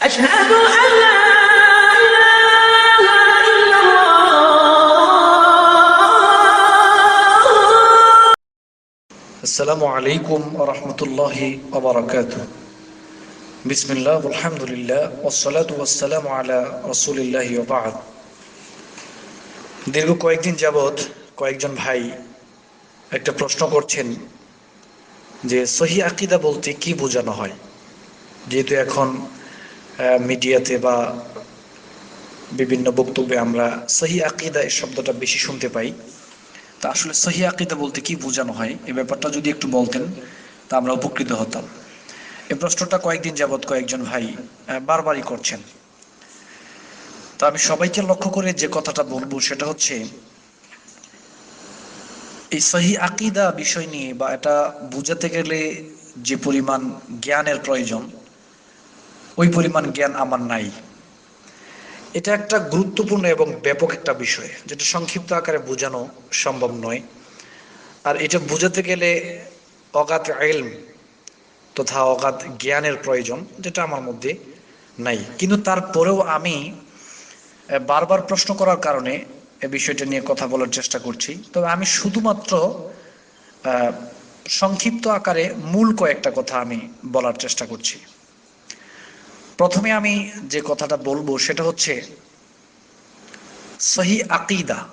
أشهد أن لا إله إلا الله السلام عليكم ورحمة الله وبركاته بسم الله والحمد لله والصلاة والسلام على رسول الله وبعد দীর্ঘ কয়েকদিন যাবৎ কয়েকজন ভাই একটা প্রশ্ন করছেন যে সহি আকিদা বলতে কি বোঝানো হয় যেহেতু এখন আহ, মিডিয়াতে বা বিভিন্ন বক্তব্যে আমরা সহি আকিদা এই শব্দটা বেশি শুনতে পাই। তা আসলে সহি আকিদা বলতে কি বোঝানো হয়? এই ব্যাপারটা যদি একটু বলতেন, তা আমরা উপকৃত হতাম। এই প্রশ্নটা কয়েকদিন যাবৎ কয়েকজন ভাই বারবারই করছেন। তা আমি সবাইকে লক্ষ্য করে যে কথাটা বলব সেটা হচ্ছে, এই সহি আকিদা বিষয় নিয়ে বা এটা বুঝাতে গেলে যে পরিমাণ জ্ঞানের প্রয়োজন ওই পরিমাণ জ্ঞান আমার নাই। এটা একটা গুরুত্বপূর্ণ এবং ব্যাপক একটা বিষয়, যেটা সংক্ষিপ্ত আকারে বোঝানো সম্ভব নয়। আর এটা বোঝাতে গেলে অগাধ এলম তথা অগাধ জ্ঞানের প্রয়োজন, যেটা আমার মধ্যে নাই। কিন্তু তারপরেও আমি বারবার প্রশ্ন করার কারণে এ বিষয়টা নিয়ে কথা বলার চেষ্টা করছি। তবে আমি শুধুমাত্র সংক্ষিপ্ত আকারে মূল কয়েকটা কথা আমি বলার চেষ্টা করছি। প্রথমে আমি যে কথাটা বলব সেটা হচ্ছে সহি আকিদা।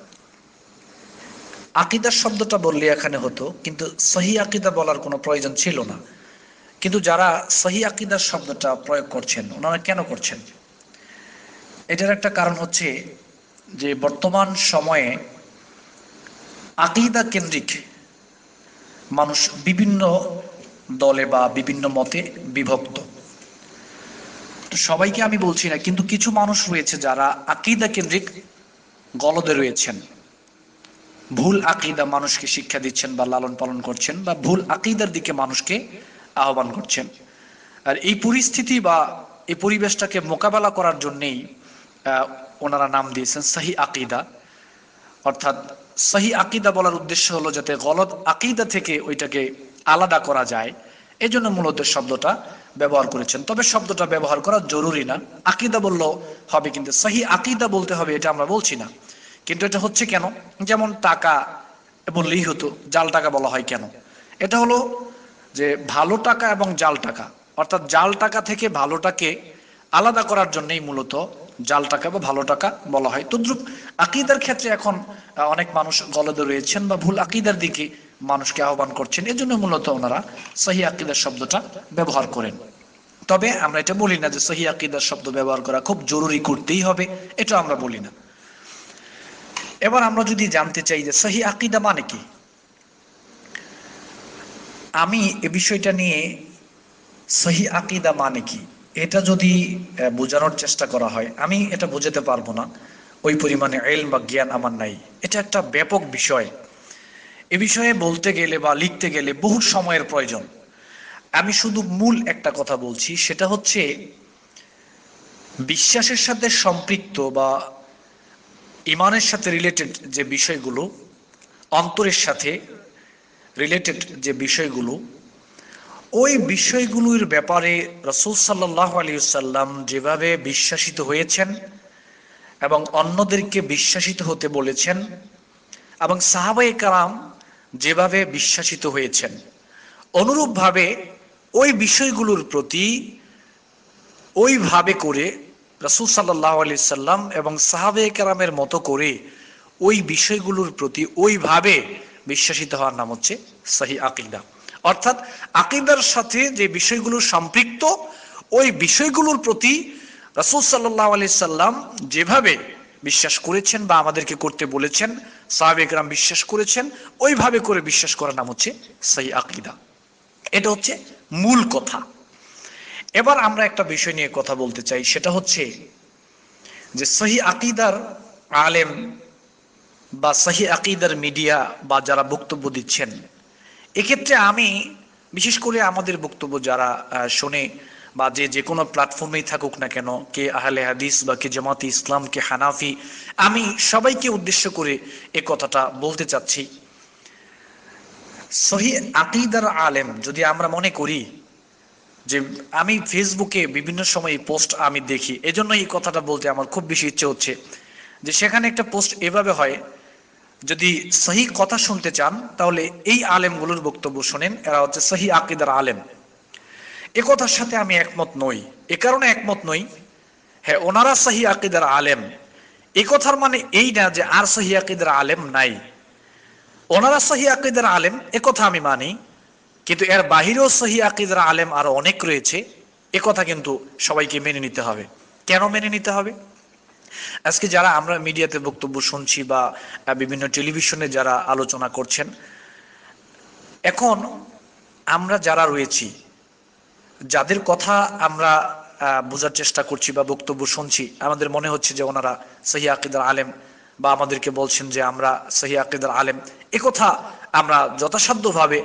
আকিদা শব্দটা বললে এখানে হতো, কিন্তু সহি আকিদা বলার কোনো প্রয়োজন ছিল না। কিন্তু যারা সহি আকিদার শব্দটা প্রয়োগ করছেন, ওনারা কেন করছেন? এটার একটা কারণ হচ্ছে যে বর্তমান সময়ে আকিদা কেন্দ্রিক মানুষ বিভিন্ন দলে বা বিভিন্ন মতে বিভক্ত। সবাইকে আমি বলছি না, কিন্তু কিছু মানুষ রয়েছে যারা আকিদা কেন্দ্রিক গলদে রয়েছেন। ভুল আকিদা মানুষকে শিক্ষা দিচ্ছেন বা লালন পালন করছেন বা ভুল আকিদার দিকে মানুষকে আহ্বান করছেন। আর এই পরিস্থিতি বা এই পরিবেশটাকে মোকাবেলা করার জন্যেই ওনারা নাম দিয়েছেন সাহি আকিদা। অর্থাৎ সাহি আকিদা বলার উদ্দেশ্য হলো যাতে গলত আকিদা থেকে ওইটাকে আলাদা করা যায়। এই জন্য মূলত শব্দটা ব্যবহার করেছেন। তবে শব্দটা ব্যবহার করা জরুরি না। আকিদা বললেও হবে কিন্তু সহি আকিদা বলতে হবে এটা আমরা বলছি না। কিন্তু এটা হচ্ছে কেন? যেমন টাকা এবং হতো জাল টাকা বলা হয় কেন? এটা হলো যে ভালো টাকা এবং জাল টাকা। অর্থাৎ জাল টাকা থেকে ভালোটাকে আলাদা করার জন্যই মূলত জাল টাকা বা ভালো টাকা বলা হয়। তদ্রুপ আকিদার ক্ষেত্রে এখন অনেক মানুষ গলদে রয়েছেন বা ভুল আকিদার দিকে মানুষকে আহ্বান করছেন। এজন্য মূলত ওনারা সহি আকিদার শব্দটা ব্যবহার করেন। তবে আমরা এটা বলি না যে সহি আকিদার শব্দ ব্যবহার করা খুব জরুরি করতেই হবে এটা আমরা বলি না। এবার আমরা যদি জানতে চাই যে সহি আকিদা মানে কি? আমি এ বিষয়টা নিয়ে সহি আকিদা মানে কি? এটা যদি বোঝানোর চেষ্টা করা হয়, আমি এটা বোঝাতে পারব না। ওই পরিমাণে এল বা জ্ঞান আমার নাই। এটা একটা ব্যাপক বিষয়। এ বিষয়ে বলতে গেলে বা লিখতে গেলে বহু সময়ের প্রয়োজন। আমি শুধু মূল একটা কথা বলছি, সেটা হচ্ছে বিশ্বাসের সাথে সম্পৃক্ত বা ইমানের সাথে রিলেটেড যে বিষয়গুলো, অন্তরের সাথে রিলেটেড যে বিষয়গুলো ওই বিষয়গুলোর ব্যাপারে রসুল সাল্লাহ আলিয়াল্লাম যেভাবে বিশ্বাসিত হয়েছেন এবং অন্যদেরকে বিশ্বাসিত হতে বলেছেন এবং সাহাবাই কালাম যেভাবে বিশ্বাসিত হয়েছেন, অনুরূপভাবে ওই বিষয়গুলোর প্রতি ওইভাবে করে রসুল সাল্লাহ আলি সাল্লাম এবং সাহাবে কারামের মতো করে ওই বিষয়গুলোর প্রতি ওইভাবে বিশ্বাসিত হওয়ার নাম হচ্ছে সাহি আকিদা। অর্থাৎ আকিদার সাথে যে বিষয়গুলো সম্পৃক্ত, ওই বিষয়গুলোর প্রতি রসুল সাল্লাহ আলি সাল্লাম যেভাবে বিশ্বাস করেছেন বা আমাদেরকে করতে বলেছেন সাহাবেকরাম বিশ্বাস করেছেন, ওইভাবে করে বিশ্বাস করার নাম হচ্ছে সাহি আকিদা। এটা হচ্ছে মূল কথা। এবার আমরা একটা বিষয় নিয়ে কথা বলতে চাই, সেটা হচ্ছে যে সহি আকিদার আলেম বা সহি আকিদার মিডিয়া বা যারা বক্তব্য দিচ্ছেন এক্ষেত্রে আমি, বিশেষ করে আমাদের বক্তব্য যারা শোনে বা যে যে কোনো প্ল্যাটফর্মেই থাকুক না কেন, কে আহলে হাদিস বা কে জামাতি ইসলাম, কে হানাফি, আমি সবাইকে উদ্দেশ্য করে এ কথাটা বলতে চাচ্ছি। সহি আকিদার আলেম, যদি আমরা মনে করি যে আমি ফেসবুকে বিভিন্ন সময় পোস্ট আমি দেখি, এজন্য এই কথাটা বলতে আমার খুব বেশি ইচ্ছে হচ্ছে যে সেখানে একটা পোস্ট এভাবে হয় যদি সহি কথা শুনতে চান, তাহলে এই আলেমগুলোর বক্তব্য শোনেন। এরা হচ্ছে সহি আকিদার আলেম। এ কথার সাথে আমি একমত নই। এ কারণে একমত নই হ্যাঁ ওনারা সহি আকিদার আলেম। এ কথার মানে এই না যে আর সহি আকিদার আলেম নাই। ওনারা সহি আকিদার আলেম, এ কথা আমি মানি। কিন্তু এর বাহিরেও সহি আকিদার আলেম আরও অনেক রয়েছে। এ কথা কিন্তু সবাইকে মেনে নিতে হবে। কেন মেনে নিতে হবে? আজকে যারা আমরা মিডিয়াতে বক্তব্য শুনছি বা বিভিন্ন টেলিভিশনে যারা আলোচনা করছেন, এখন আমরা যারা রয়েছি, যাদের কথা আমরা বোঝার চেষ্টা করছি বা বক্তব্য শুনছি, আমাদের মনে হচ্ছে যে ওনারা সহি আকিদার আলেম বা আমাদেরকে বলছেন যে আমরা সহি আকিদার আলেম। কথা আমরা যথাসাধ্যভাবে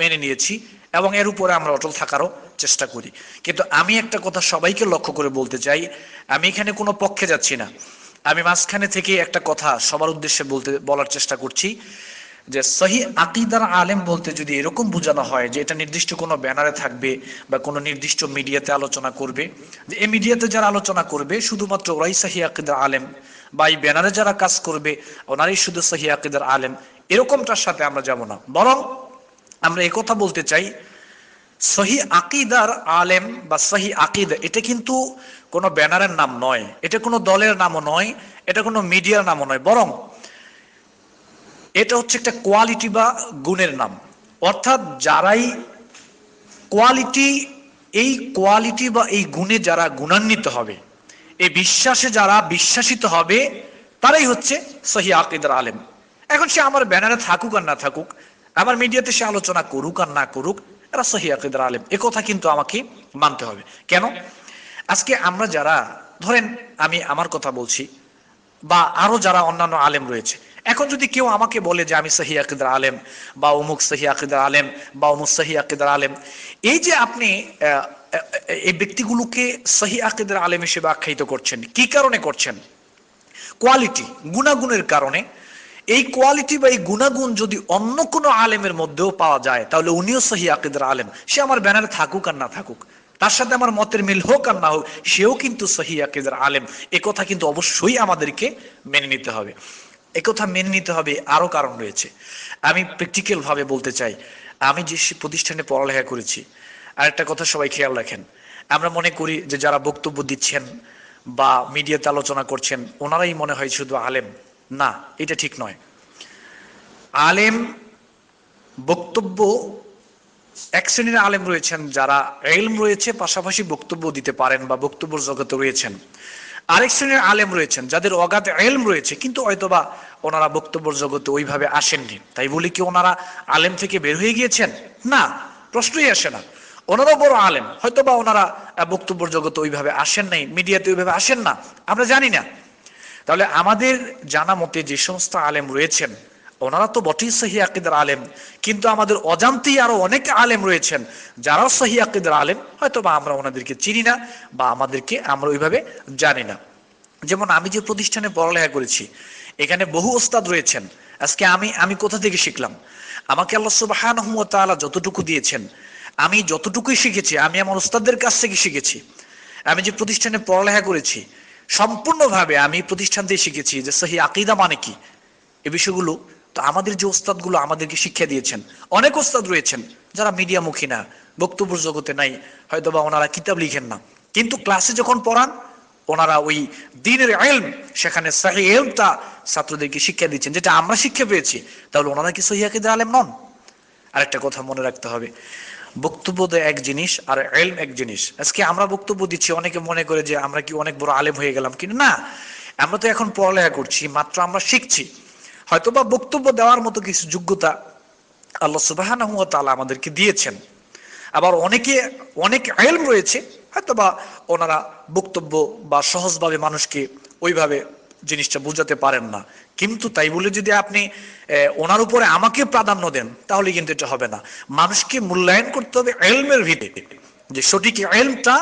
মেনে নিয়েছি এবং এর উপরে আমরা অটল থাকারও চেষ্টা করি। কিন্তু আমি একটা কথা সবাইকে লক্ষ্য করে বলতে চাই, আমি এখানে কোনো পক্ষে যাচ্ছি না। আমি মাঝখানে থেকে একটা কথা সবার উদ্দেশ্যে বলতে, বলার চেষ্টা করছি যে সহি আকিদার আলেম বলতে যদি এরকম বোঝানো হয় যে এটা নির্দিষ্ট কোনো ব্যানারে থাকবে বা কোনো নির্দিষ্ট মিডিয়াতে আলোচনা করবে, যে এই মিডিয়াতে যারা আলোচনা করবে, শুধুমাত্র ওরাই সহি আকিদার আলেম বা এই ব্যানারে যারা কাজ করবে, ওনারাই শুধু সহি আকিদার আলেম। এরকমটার সাথে আমরা যাব না। বরং আমরা কথা বলতে চাই সহি আকিদার আলেম বা সহি আকিদ, এটা কিন্তু কোনো ব্যানারের নাম নয়। এটা কোনো দলের নামও নয়, এটা কোনো মিডিয়ার নামও নয়, বরং এটা হচ্ছে একটা কোয়ালিটি বা গুণের নাম। অর্থাৎ যারাই কোয়ালিটি, এই কোয়ালিটি বা এই গুণে যারা গুণান্বিত হবে, এই বিশ্বাসে যারা বিশ্বাসিত হবে, তারাই হচ্ছে সহি আকিদার আলেম। এখন সে আমার ব্যানারে থাকুক আর না থাকুক, আমার মিডিয়াতে সে আলোচনা করুক আর না করুক এরা সহি আকিদার আলেম। কথা কিন্তু আমাকে মানতে হবে। কেন? আজকে আমরা যারা, ধরেন আমি আমার কথা বলছি, বা আরও যারা অন্যান্য আলেম রয়েছে, এখন যদি কেউ আমাকে বলে যে আমি সহি আকিদার আলেম, বা অমুক সহি আকিদার আলেম, বা অমুক সহি আকিদার আলেম, এই যে আপনি এই ব্যক্তিগুলোকে সহি আকিদার আলেম হিসেবে আখ্যায়িত করছেন, কি কারণে করছেন? কোয়ালিটি, গুণাগুণের কারণে এই কোয়ালিটি বা এই গুণাগুণ যদি অন্য কোনো আলেমের মধ্যেও পাওয়া যায়, তাহলে উনিও সহি আকিদার আলেম। সে আমার ব্যানারে থাকুক আর না থাকুক। তার সাথে আমার মতের মিল হোক আর না হোক, সেও কিন্তু সহি আকিদার আলেম। এ কথা কিন্তু অবশ্যই আমাদেরকে মেনে নিতে হবে। একথা মেনে নিতে হবে আরও কারণ রয়েছে। আমি প্র্যাকটিক্যাল ভাবে বলতে চাই। আমি যে প্রতিষ্ঠানে পড়ালেখা করেছি আর একটা কথা সবাই খেয়াল রাখেন। আমরা মনে করি যে যারা বক্তব্য দিচ্ছেন বা মিডিয়াতে আলোচনা করছেন, ওনারাই মনে হয় শুধু আলেম। না, এটা ঠিক নয়। আলেম বক্তব্য, এক শ্রেণির আলেম রয়েছেন যারা এলম রয়েছে, পাশাপাশি বক্তব্য দিতে পারেন বা বক্তব্য জগতে রয়েছেন। আরেক শ্রেণির আলেম রয়েছেন যাদের অগাধ এলম রয়েছে, কিন্তু হয়তোবা ওনারা বক্তব্য জগতে ওইভাবে আসেননি। তাই বলি কি, ওনারা আলেম থেকে বের হয়ে গিয়েছেন? না, প্রশ্নই আসে না। ওনারাও বড় আলেম, হয়তোবা ওনারা বক্তব্য জগতে ওইভাবে আসেন নাই, মিডিয়াতে ওইভাবে আসেন না। আমরা জানি না। তাহলে আমাদের জানা মতে যে সমস্ত আলেম রয়েছেন, ওনারা তো বটেই সহি আকিদার আলেম, কিন্তু আমাদের অজান্তেই আরও অনেক আলেম রয়েছেন যারা সহি আকিদার আলেম হয়তো বা আমরা ওনাদেরকে চিনি না বা আমাদেরকে আমরা ওইভাবে জানি না। যেমন আমি যে প্রতিষ্ঠানে পড়ালেখা করেছি, এখানে বহু ওস্তাদ রয়েছেন, আজকে আমি আমি কোথা থেকে শিখলাম? আমাকে আল্লাহ সুবাহান যতটুকু দিয়েছেন, আমি যতটুকুই শিখেছি, আমি আমার ওস্তাদদের কাছ থেকে শিখেছি। আমি যে প্রতিষ্ঠানে পড়ালেখা করেছি সম্পূর্ণভাবে আমি প্রতিষ্ঠান থেকে শিখেছি যে সহি আকিদা মানে কি? এ বিষয়গুলো তো আমাদের যে ওস্তাদগুলো আমাদেরকে শিক্ষা দিয়েছেন, অনেক ওস্তাদ রয়েছেন যারা মিডিয়া মুখী না বক্তব্য জগতে নাই হয়তো বা ওনারা কিতাব লিখেন না। কিন্তু ক্লাসে যখন পড়ান, ওনারা ওই দিনের এলম সেখানে সাহি এলমটা ছাত্রদেরকে শিক্ষা দিচ্ছেন, যেটা আমরা শিক্ষা পেয়েছি, তাহলে ওনারা কি সহিয়াকিদের আলেম নন? আরেকটা কথা মনে রাখতে হবে। বক্তব্য দেয় এক জিনিস আর এলম এক জিনিস। আজকে আমরা বক্তব্য দিচ্ছি, অনেকে মনে করে যে আমরা কি অনেক বড় আলেম হয়ে গেলাম কিন্তু না, আমরা তো এখন পড়ালেখা করছি, মাত্র আমরা শিখছি। হয়তো বা বক্তব্য দেওয়ার মতো কিছু যোগ্যতা আল্লাহ সুবাহ আমাদেরকে দিয়েছেন। আবার অনেকে, অনেক এলম রয়েছে হয়তো বা ওনারা বক্তব্য বা সহজভাবে মানুষকে ওইভাবে জিনিসটা বুঝাতে পারেন না। কিন্তু তাই বলে যদি আপনি ওনার উপরে আমাকে প্রাধান্য দেন, তাহলে কিন্তু এটা হবে না। মানুষকে মূল্যায়ন করতে হবে এলমের ভিত্তিতে, যে সঠিক এলমটা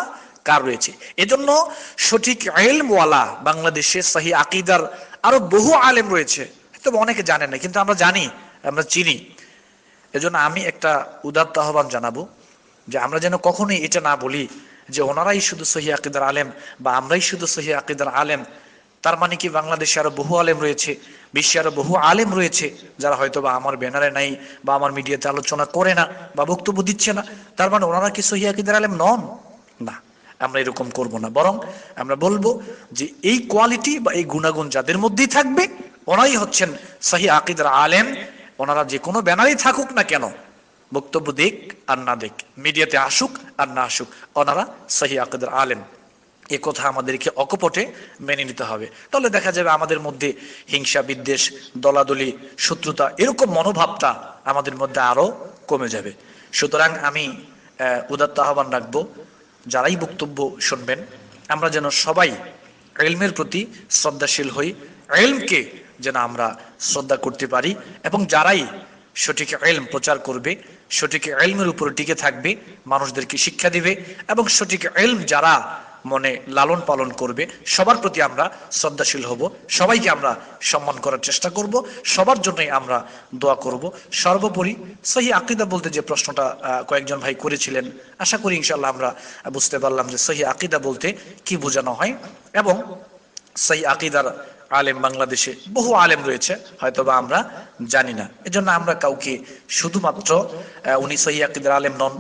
কার রয়েছে। এজন্য সঠিক এলমওয়ালা বাংলাদেশে সাহি আকিদার আরও বহু আলেম রয়েছে। তবে অনেকে জানে না, কিন্তু আমরা জানি, আমরা চিনি। এজন্য আমি একটা উদাত্ত আহ্বান জানাব, যে আমরা যেন কখনোই এটা না বলি, যে ওনারাই শুধু সহি আকিদার আলেম বা আমরাই শুধু সহি আকিদার আলেম। তার মানে কি বাংলাদেশে আরও বহু আলেম রয়েছে, বিশ্বে আরও বহু আলেম রয়েছে, যারা হয়তো বা আমার ব্যানারে নাই বা আমার মিডিয়াতে আলোচনা করে না বা বক্তব্য দিচ্ছে না, তার মানে ওনারা কি সহি আকিদার আলেম নন? না, আমরা এরকম করব না। বরং আমরা বলব যে এই কোয়ালিটি বা এই গুণাগুণ যাদের মধ্যেই থাকবে ওনারাই হচ্ছেন সহি আকিদার আলেম। ওনারা যে কোনো ব্যানারেই থাকুক না কেন, বক্তব্য দিক আর না দিক, মিডিয়াতে আসুক আর না আসুক, ওনারা সহি আকিদার আলেম। এ কথা আমাদেরকে অকপটে মেনে নিতে হবে। তাহলে দেখা যাবে আমাদের মধ্যে হিংসা, বিদ্বেষ, দলাদলি, শত্রুতা এরকম মনোভাবটা আমাদের মধ্যে আরও কমে যাবে। সুতরাং আমি উদাত্ত আহ্বান রাখব, যারাই বক্তব্য শুনবেন, আমরা যেন সবাই এলমের প্রতি শ্রদ্ধাশীল হই এলমকে যেন আমরা শ্রদ্ধা করতে পারি এবং যারাই সঠিক এলম প্রচার করবে, সঠিক এলমের উপর টিকে থাকবে, মানুষদেরকে শিক্ষা দিবে এবং সঠিক এলম যারা মনে লালন পালন করবে, সবার প্রতি আমরা শ্রদ্ধাশীল হব, সবাইকে আমরা সম্মান করার চেষ্টা করব, সবার জন্যই আমরা দোয়া করব। সর্বোপরি সহি আকিদা বলতে যে প্রশ্নটা কয়েকজন ভাই করেছিলেন, আশা করি ইনশাল্লাহ আমরা বুঝতে পারলাম যে সহি আকিদা বলতে কি বোঝানো হয় এবং সেই আকিদার আলেম বাংলাদেশে বহু আলেম রয়েছে হয়তো বা আমরা জানি না। এজন্য আমরা কাউকে শুধুমাত্র উনি সহি আকিদার আলেম নন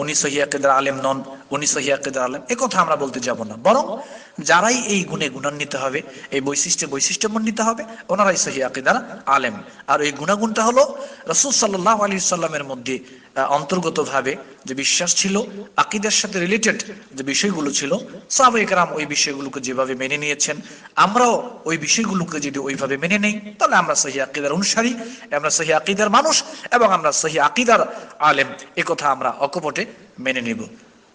উনি সহি আকিদার আলেম নন উনি সহি আকিদার আলেম। এ কথা আমরা বলতে যাব না। বরং যারাই এই গুণে গুণান্বিত হবে, এই বৈশিষ্ট্যে বৈশিষ্ট্যমণ্ডিত হবে, ওনারাই সহি আলেম। আর এই গুণাগুণটা হলো রসুল সাল্লাহ আলী সাল্লামের মধ্যে অন্তর্গত ভাবে যে বিশ্বাস ছিল, আকিদের সাথে রিলেটেড যে বিষয়গুলো ছিল সাহাবাইকরাম ওই বিষয়গুলোকে যেভাবে মেনে নিয়েছেন, আমরাও ওই বিষয়গুলোকে যদি ওইভাবে মেনে নেই, তাহলে আমরা সহি আকিদার অনুসারী, আমরা সহি আকিদার মানুষ, এবং আমরা সহি আকিদার আলেম। এ কথা আমরা অকপটে মেনে নিব।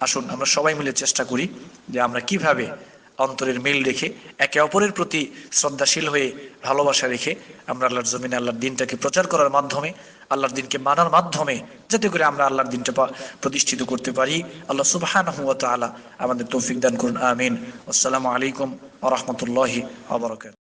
আসুন, আমরা সবাই মিলে চেষ্টা করি যে আমরা কীভাবে অন্তরের মিল রেখে একে অপরের প্রতি শ্রদ্ধাশীল হয়ে ভালোবাসা রেখে আমরা আল্লাহর জমিনে আল্লাহর দিনটাকে প্রচার করার মাধ্যমে, আল্লাহর দিনকে মানার মাধ্যমে যাতে করে আমরা আল্লাহর দিনটা প্রতিষ্ঠিত করতে পারি। আল্লাহ সুবহানাহু ওয়া তাআলা আমাদের তৌফিক দান করুন। আমিন। আসসালামু আলাইকুম ওয়া রাহমাতুল্লাহি ওয়া বারাকাতুহু।